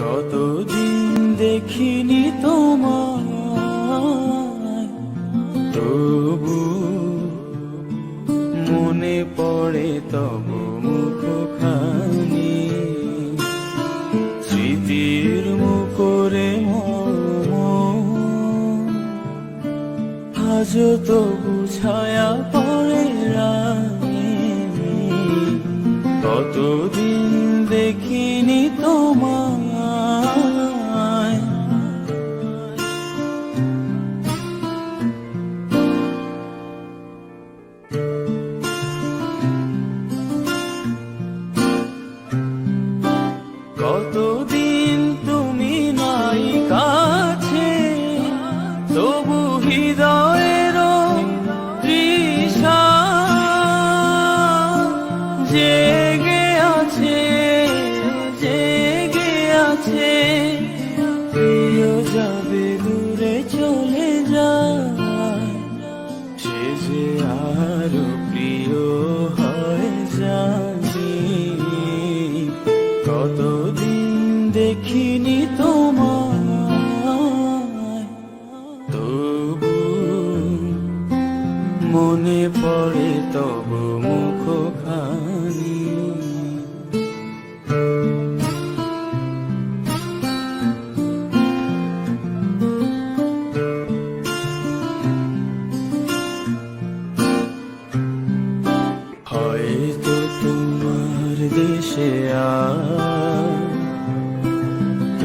কতদিন দেখিনি তোমায়, তবু মনে পড়ে তব মুখখানি। স্মৃতির মুখরে আজ তবু ছায়া পড়ে রানী। কতদিন দেখিনি তোমায় জেগে আছে জেগে আছে। প্রিয় যাবে দূরে চলে সে যে আরও প্রিয় হয় জানি কতদিন দেখিনি তবু মনে পড়ে তব মুখখানি। হয়তো দেশে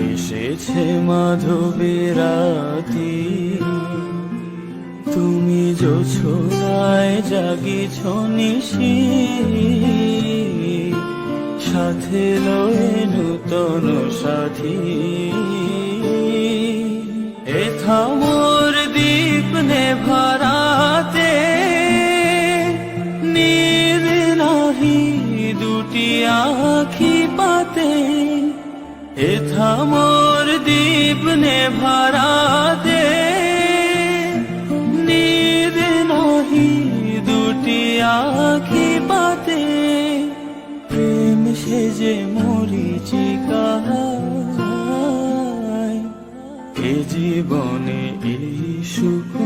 এসেছে মাধবেরাতি। তুমি যোছনায় জাগিছ নিশি সাথে লয়ে নূতন সাথী। আখি পাতে এথা মোর দীপ নে নেভারাতে নীর নাহি দুটি আখি পাতে, প্রেম সেজে মরিচিকা এ জীবনে এই সুখ